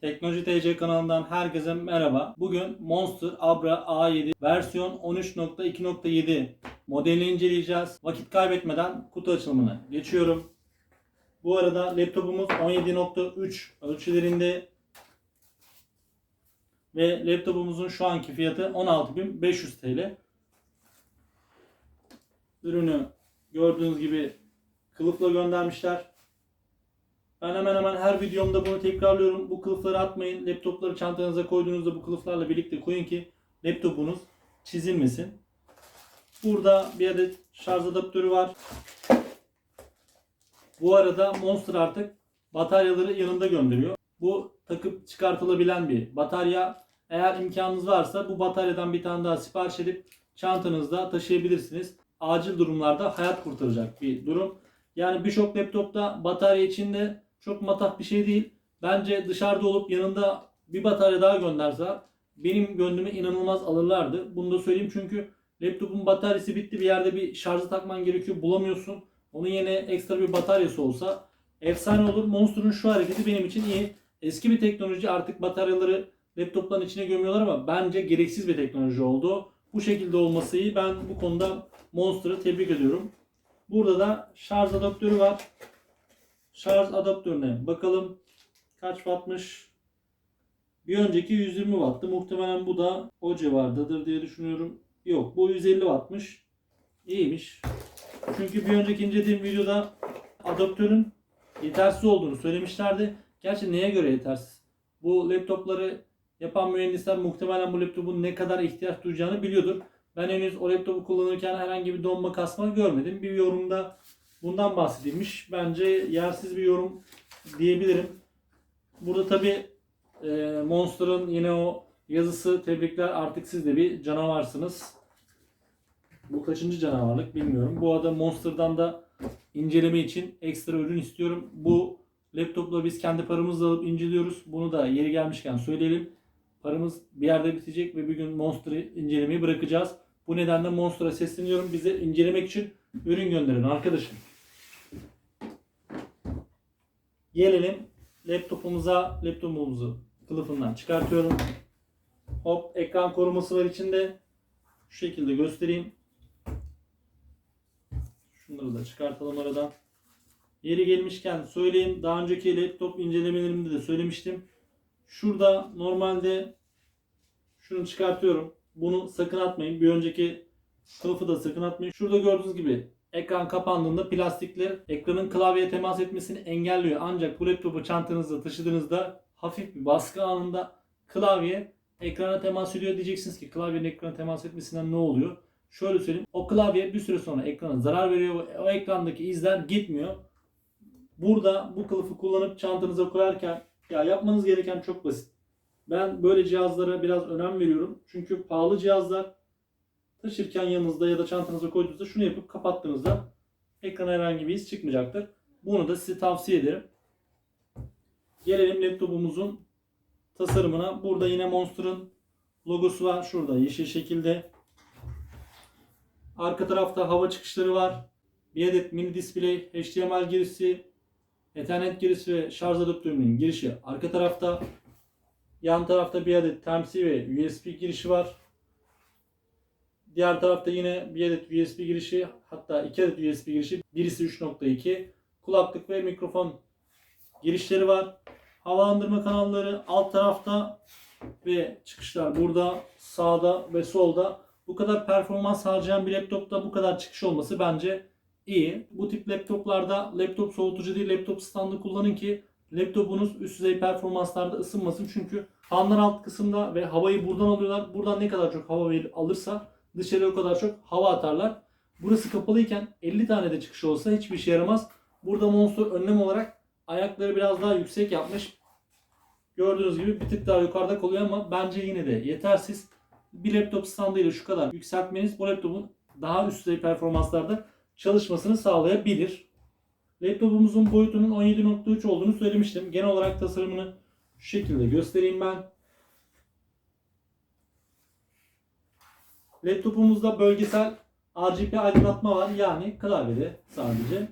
Teknoloji TC kanalından herkese merhaba. Bugün Monster Abra A7 versiyon 13.2.7 modelini inceleyeceğiz. Vakit kaybetmeden kutu açılımına geçiyorum. Bu arada laptopumuz 17.3 ölçülerinde ve laptopumuzun şu anki fiyatı 16.500 TL. Ürünü gördüğünüz gibi kılıfla göndermişler. Ben hemen hemen her videomda bunu tekrarlıyorum. Bu kılıfları atmayın. Laptopları çantanıza koyduğunuzda bu kılıflarla birlikte koyun ki laptopunuz çizilmesin. Burada bir adet şarj adaptörü var. Bu arada Monster artık bataryaları yanında gönderiyor. Bu takıp çıkartılabilen bir batarya. Eğer imkanınız varsa bu bataryadan bir tane daha sipariş edip çantanızda taşıyabilirsiniz. Acil durumlarda hayat kurtaracak bir durum. Yani birçok laptopta batarya içinde çok matah bir şey değil. Bence dışarıda olup yanında bir batarya daha gönderse benim gönlüme inanılmaz alırlardı. Bunu da söyleyeyim çünkü laptopun bataryası bitti bir yerde bir şarjı takman gerekiyor bulamıyorsun. Onun yerine ekstra bir bataryası olsa efsane olur. Monster'ın şu hareketi benim için iyi. Eski bir teknoloji artık bataryaları laptopların içine gömüyorlar ama bence gereksiz bir teknoloji oldu. Bu şekilde olması iyi. Ben bu konuda Monster'ı tebrik ediyorum. Burada da şarj adaptörü var. Şarj adaptörüne bakalım kaç wattmış. Bir önceki 120 wattı. Muhtemelen bu da o civardadır diye düşünüyorum. Yok bu 150 wattmış. İyiymiş. Çünkü bir önceki incelediğim videoda adaptörün yetersiz olduğunu söylemişlerdi. Gerçi neye göre yetersiz? Bu laptopları yapan mühendisler muhtemelen bu laptopun ne kadar ihtiyaç duyacağını biliyordur. Ben henüz o laptopu kullanırken herhangi bir donma kasma görmedim. Bir yorumda bundan bahsedilmiş. Bence yersiz bir yorum diyebilirim. Burada tabi Monster'ın yine o yazısı tebrikler artık siz de bir canavarsınız. Bu kaçıncı canavarlık bilmiyorum. Bu arada Monster'dan da inceleme için ekstra ürün istiyorum. Bu laptopla biz kendi paramızla alıp inceliyoruz. Bunu da yeri gelmişken söyleyelim. Paramız bir yerde bitecek ve bir gün Monster'ı incelemeyi bırakacağız. Bu nedenle Monster'a sesleniyorum. Bize incelemek için ürün gönderin arkadaşım. Gelelim laptopumuza, laptopumuzu kılıfından çıkartıyorum. Hop ekran koruması var içinde. Şu şekilde göstereyim. Şunları da çıkartalım aradan. Yeri gelmişken söyleyeyim. Daha önceki laptop incelemelerimde de söylemiştim. Şurada normalde şunu çıkartıyorum. Bunu sakın atmayın. Bir önceki kılıfı da sakın atmayın. Şurada gördüğünüz gibi ekran kapandığında plastikler ekranın klavyeye temas etmesini engelliyor. Ancak bu laptopu çantanızda taşıdığınızda hafif bir baskı anında klavye ekrana temas ediyor. Diyeceksiniz ki klavyenin ekrana temas etmesinden ne oluyor? Şöyle söyleyeyim. O klavye bir süre sonra ekrana zarar veriyor. O ekrandaki izler gitmiyor. Burada bu kılıfı kullanıp çantanıza koyarken ya yapmanız gereken çok basit. Ben böyle cihazlara biraz önem veriyorum. Çünkü pahalı cihazlar taşırken yanınızda ya da çantanıza koyduğunuzda şunu yapıp kapattığınızda ekrana herhangi bir iz çıkmayacaktır. Bunu da size tavsiye ederim. Gelelim laptopumuzun tasarımına. Burada yine Monster'ın logosu var. Şurada yeşil şekilde. Arka tarafta hava çıkışları var. Bir adet mini display, HDMI girişi, Ethernet girişi ve şarj adaptörünün girişi arka tarafta. Yan tarafta bir adet Type-C ve USB girişi var. Diğer tarafta yine bir adet USB girişi hatta iki adet USB girişi. Birisi 3.2. Kulaklık ve mikrofon girişleri var. Havalandırma kanalları alt tarafta ve çıkışlar burada sağda ve solda. Bu kadar performans harcayan bir laptopta bu kadar çıkış olması bence iyi. Bu tip laptoplarda laptop soğutucu değil laptop standı kullanın ki laptopunuz üst düzey performanslarda ısınmasın. Çünkü fanlar alt kısımda ve havayı buradan alıyorlar. Buradan ne kadar çok hava verir alırsa dışarıya o kadar çok hava atarlar. Burası kapalıyken 50 tane de çıkış olsa hiçbir işe yaramaz. Burada Monster önlem olarak ayakları biraz daha yüksek yapmış. Gördüğünüz gibi bir tık daha yukarıda kalıyor ama bence yine de yetersiz. Bir laptop standıyla şu kadar yükseltmeniz bu laptopun daha üst düzey performanslarda çalışmasını sağlayabilir. Laptopumuzun boyutunun 17.3 olduğunu söylemiştim. Genel olarak tasarımını şu şekilde göstereyim ben. Laptopumuzda bölgesel RGB aydınlatma var. Yani klavyede sadece.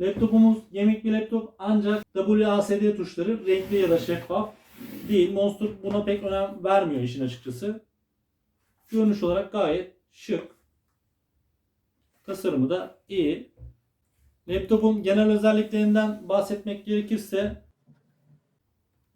Laptopumuz yemik bir laptop ancak WASD tuşları renkli ya da şeffaf. değil. Monster buna pek önem vermiyor işin açıkçası. Görünüş olarak gayet şık. Tasarımı da iyi. Laptopun genel özelliklerinden bahsetmek gerekirse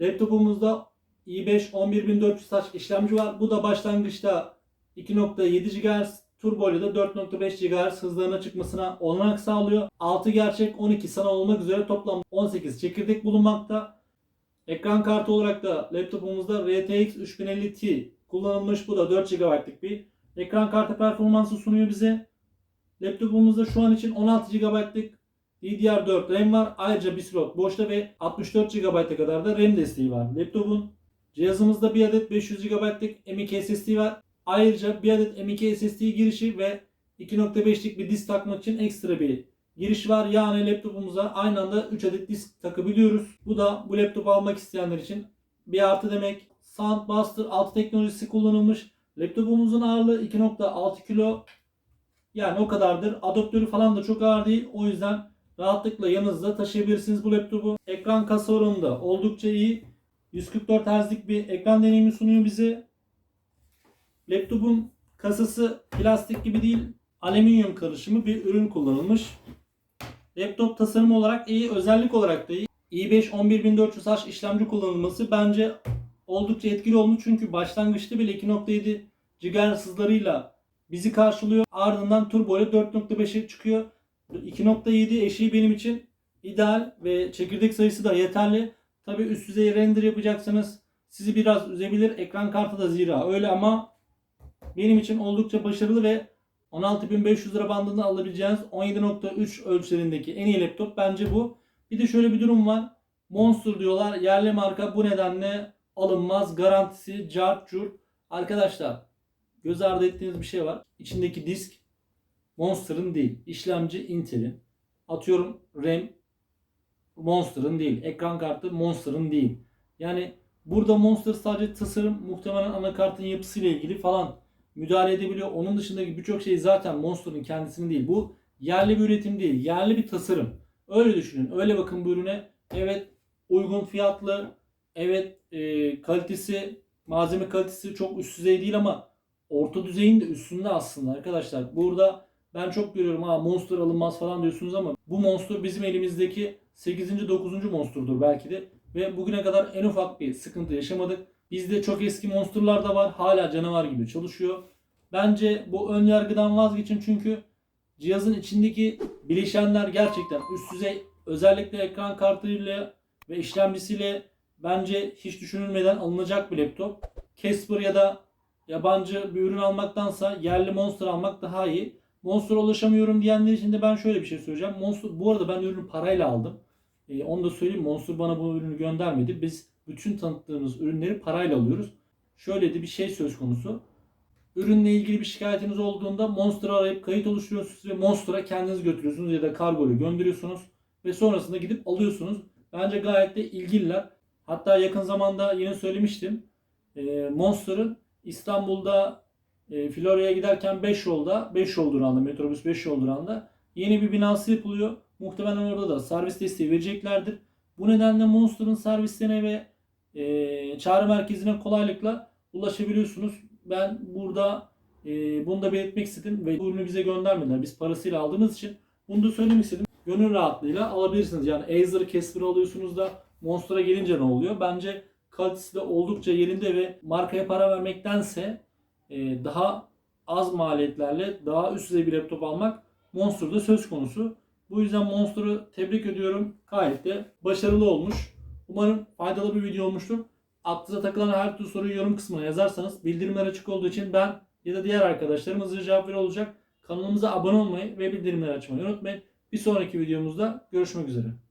laptopumuzda i5 11400H işlemci var. Bu da başlangıçta 2.7 GHz turbo ile de 4.5 GHz hızlarına çıkmasına olanak sağlıyor. 6 gerçek 12 sanal olmak üzere toplam 18 çekirdek bulunmakta. Ekran kartı olarak da laptopumuzda RTX 3050 Ti kullanılmış. Bu da 4 GB'lık bir ekran kartı performansı sunuyor bize. Laptopumuzda şu an için 16 GB'lık DDR4 RAM var. Ayrıca bir slot boşta ve 64 GB'a kadar da RAM desteği var. Laptopun cihazımızda bir adet 500 GB'lık M.2 SSD var. Ayrıca bir adet M.2 SSD girişi ve 2.5'lik bir disk takmak için ekstra bir giriş var. Yani laptopumuza aynı anda 3 adet disk takabiliyoruz. Bu da bu laptopu almak isteyenler için bir artı demek. Soundbuster 6 teknolojisi kullanılmış. Laptopumuzun ağırlığı 2.6 kilo. Yani o kadardır. Adaptörü falan da çok ağır değil. O yüzden rahatlıkla yanınızda taşıyabilirsiniz bu laptopu. Ekran kasa oranı da oldukça iyi. 144 Hz'lik bir ekran deneyimi sunuyor bize. Laptopun kasası plastik gibi değil, alüminyum karışımı bir ürün kullanılmış. Laptop tasarım olarak iyi, özellik olarak da iyi. i5 11400H işlemci kullanılması bence oldukça etkili olmuş çünkü başlangıçta bile 2.7 GHz hızlarıyla bizi karşılıyor. Ardından turbo ile 4.5'e çıkıyor. 2.7 eşiği benim için ideal ve çekirdek sayısı da yeterli. Tabi üst düzey render yapacaksanız sizi biraz üzebilir. Ekran kartı da zira öyle ama benim için oldukça başarılı ve 16.500 lira bandında alabileceğiniz 17.3 ölçülerindeki en iyi laptop bence bu. Bir de şöyle bir durum var. Monster diyorlar. Yerli marka bu nedenle alınmaz. Garantisi cart curt. Arkadaşlar göz ardı ettiğiniz bir şey var. İçindeki disk Monster'ın değil. İşlemci Intel'in. Atıyorum RAM Monster'ın değil. Ekran kartı Monster'ın değil. Yani burada Monster sadece tasarım muhtemelen anakartın yapısıyla ilgili falan müdahale edebiliyor. Onun dışındaki birçok şey zaten Monster'ın kendisinin değil. Bu yerli bir üretim değil. Yerli bir tasarım. Öyle düşünün. Öyle bakın bu ürüne. Evet uygun fiyatlı. Evet e, kalitesi malzeme kalitesi çok üst düzey değil ama orta düzeyin de üstünde aslında arkadaşlar. Burada ben çok görüyorum ha Monster alınmaz falan diyorsunuz ama bu Monster bizim elimizdeki 8. 9. Monster'dur belki de. Ve bugüne kadar en ufak bir sıkıntı yaşamadık. Bizde çok eski Monster'lar da var. Hala canavar gibi çalışıyor. Bence bu ön yargıdan vazgeçin çünkü cihazın içindeki bileşenler gerçekten üst düzey. Özellikle ekran kartıyla ve işlemcisiyle bence hiç düşünülmeden alınacak bir laptop. Casper ya da yabancı bir ürün almaktansa yerli Monster almak daha iyi. Monster'a ulaşamıyorum diyenler için de ben şöyle bir şey söyleyeceğim. Monster, bu arada ben ürünü parayla aldım. Ee, onu da söyleyeyim. Monster bana bu ürünü göndermedi. Biz bütün tanıttığımız ürünleri parayla alıyoruz. Şöyle de bir şey söz konusu. Ürünle ilgili bir şikayetiniz olduğunda Monster'ı arayıp kayıt oluşturuyorsunuz ve Monster'a kendiniz götürüyorsunuz ya da kargo ile gönderiyorsunuz ve sonrasında gidip alıyorsunuz. Bence gayet de ilgililer. Hatta yakın zamanda yine söylemiştim. Ee, Monster'ın İstanbul'da e, Florya'ya giderken 5 yolda, 5 yol durağında, metrobüs 5 yol durağında yeni bir binası yapılıyor. Muhtemelen orada da servis desteği vereceklerdir. Bu nedenle Monster'ın servislerine ve e, çağrı merkezine kolaylıkla ulaşabiliyorsunuz. Ben burada e, bunu da belirtmek istedim ve bu ürünü bize göndermediler. Biz parasıyla aldığımız için bunu da söylemek istedim. Gönül rahatlığıyla alabilirsiniz. Yani Acer Casper'ı alıyorsunuz da Monster'a gelince ne oluyor? Bence kalitesi de oldukça yerinde ve markaya para vermektense e, daha az maliyetlerle daha üst düzey bir laptop almak Monster'da söz konusu. Bu yüzden Monster'ı tebrik ediyorum. Gayet de başarılı olmuş. Umarım faydalı bir video olmuştur. Aklınıza takılan her türlü soruyu yorum kısmına yazarsanız bildirimler açık olduğu için ben ya da diğer arkadaşlarım hızlıca cevap veriyor olacak. Kanalımıza abone olmayı ve bildirimleri açmayı unutmayın. Bir sonraki videomuzda görüşmek üzere.